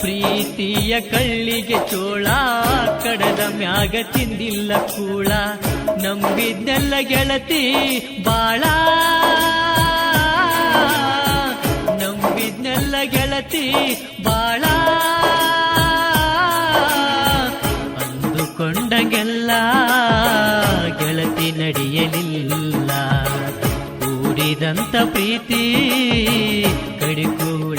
ಪ್ರೀತಿಯ ಕಳ್ಳಿಗೆ ಚೋಳ, ಕಡದ ಮ್ಯಾಗ ತಿಂದಿಲ್ಲ ಕೂಳ. ನಂಬಿದ್ನೆಲ್ಲ ಗೆಳತಿ ಬಾಳ. ನಂಬಿದ್ನೆಲ್ಲ ಗೆಳತಿ ಬಾಳ. ಅಂದುಕೊಂಡಗೆಲ್ಲ ಗೆಳತಿ ನಡೆಯಲಿಲ್ಲ. ಕೂಡಿದಂತ ಪ್ರೀತಿ ಕಡಿಕು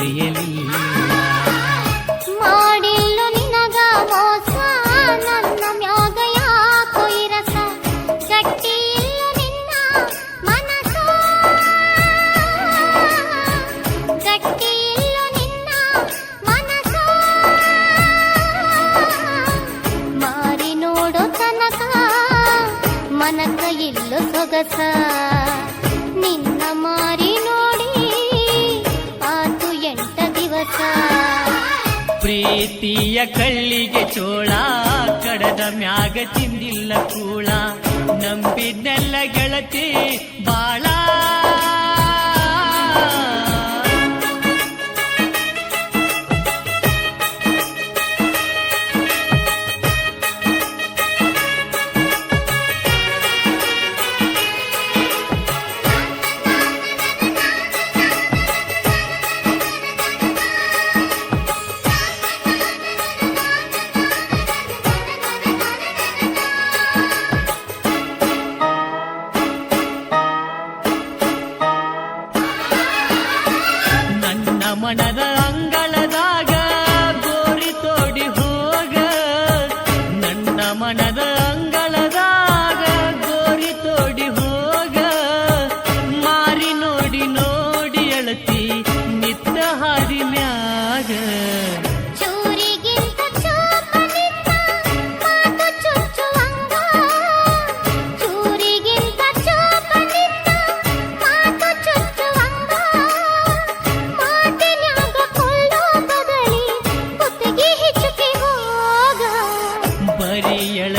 ಪ್ರೀತಿಯ ಕಳ್ಳಿಗೆ ಚೋಳ ಕಡದ ಮ್ಯಾಗ ತಿಂದಿಲ್ಲ ಕೂಳ. ನಂಬಿದ್ನೆಲ್ಲ ಗೆಳತಿ ಬಾಳ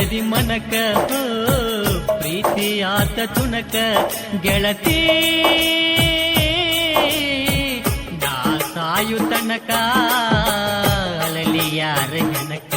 ಎಳದಿ ಮನಕ ಪ್ರೀತಿ ಆತ ತುಣಕ ಗೆಳತಿ. ನಾ ಸಾಯು ತನಕ ಅಲಲಿ ಯಾರ ಹೆನಕ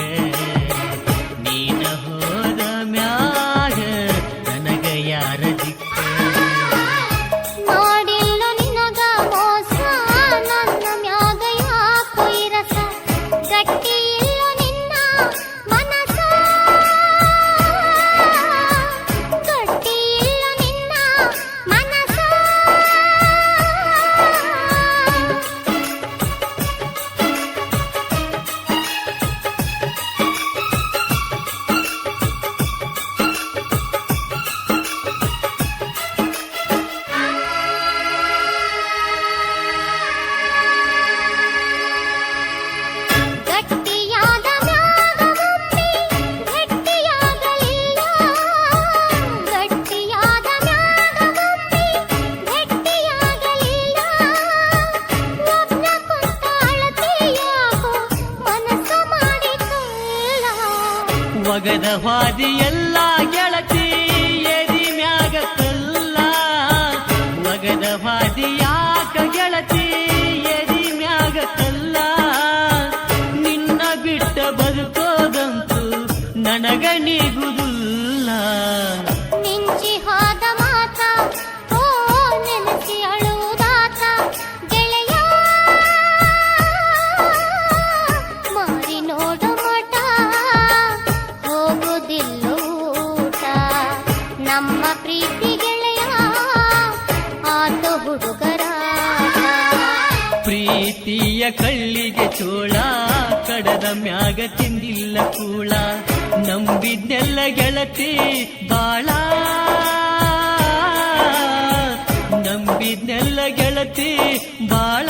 ಒಗದ ಹಾದಿ ಎಲ್ಲ ಗೆಳತಿ ಎದಿ ಮ್ಯಾಗತ್ತಲ್ಲ ಮಗದ ಹಾದಿ ಯಾಕ ಗೆಳತಿ ಎದಿ ಮ್ಯಾಗತ್ತಲ್ಲ ನಿನ್ನ ಬಿಟ್ಟ ಬದುಕೋದಂತೂ ನನಗ ನೀಗುದಿಲ್ಲ ಪ್ರೀತಿಯ ಕಳ್ಳಿಗೆ ಚೋಳ ಕಡದ ಮ್ಯಾಗ ತಿಂದಿಲ್ಲ ಕೂಳ. ನಂಬಿದ್ನೆಲ್ಲ ಗೆಳತಿ ಬಾಳ. ನಂಬಿದ್ನೆಲ್ಲ ಗೆಳತಿ ಬಾಳ.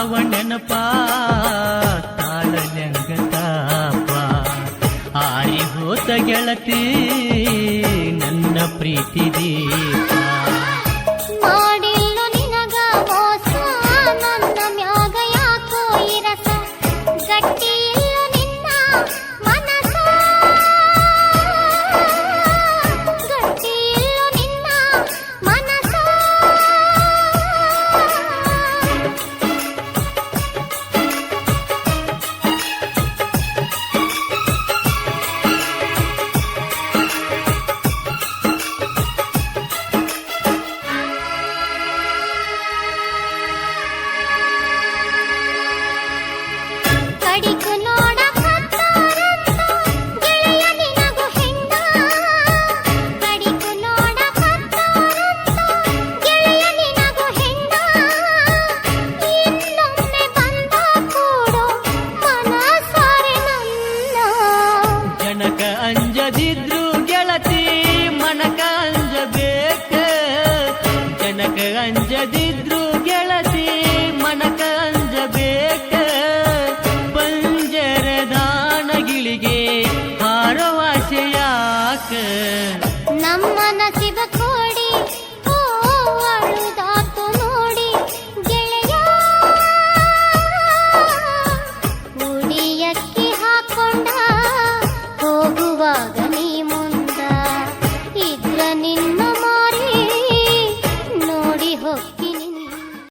ಅವ ನೆನಪ ತಾಳನೆಂಗತಾಪ ಆರಿ ಹೋತ ಗೆಳತಿ ನನ್ನ ಪ್ರೀತಿ ದೀಪ.